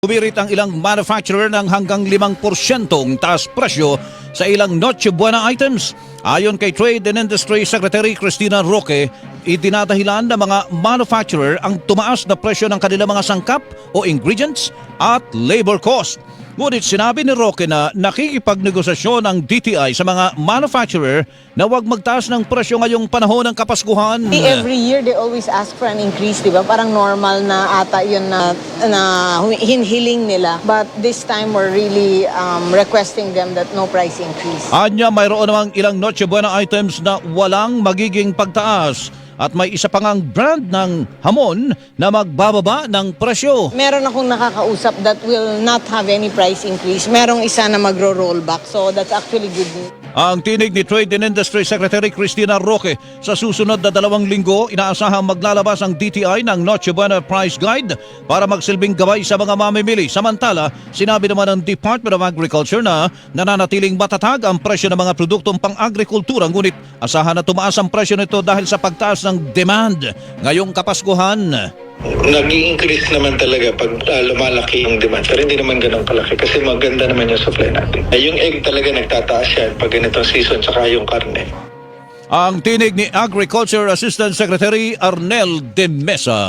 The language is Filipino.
Umirit ang ilang manufacturer ng hanggang 5% taas presyo sa ilang Noche Buena items. Ayon kay Trade and Industry Secretary Cristina Roque, idinadahilan ng mga manufacturer ang tumaas na presyo ng kanilang mga sangkap o ingredients at labor cost. Ngunit sinabi ni Roque na nakikipagnegosasyon ang DTI sa mga manufacturer na huwag magtaas ng presyo ngayong panahon ng Kapaskuhan. Every year they always ask for an increase, di ba? Parang normal na ata yun na, na hinhiling nila. But this time we're really um, requesting them that no price increase. Anya mayroon namang ilang Noche Buena items na walang magiging pagtaas at may isa pang ang brand ng hamon na magbababa ng presyo. Meron akong nakakausap that will not have any price increase. Merong isa na magro-rollback. So that's actually good news. Ang tinig ni Trade and Industry Secretary Cristina Roque sa susunod na dalawang linggo inaasahang maglalabas ang DTI ng Noche Buena Price Guide para magsilbing gabay sa mga mamimili. Samantala, sinabi naman ng Department of Agriculture na nananatiling matatag ang presyo ng mga produktong pang-agrikultura ngunit asahan na tumaas ang presyo nito dahil sa pagtaas ng demand ngayong Kapaskuhan. Nag-i-increase naman talaga pag ah, lumalaki yung demand. Pero hindi naman ganun kalaki kasi maganda naman yung supply natin. Eh, yung egg talaga nagtataas yan pag ganitong season tsaka yung karne. Ang tinig ni Agriculture Assistant Secretary Arnel De Mesa.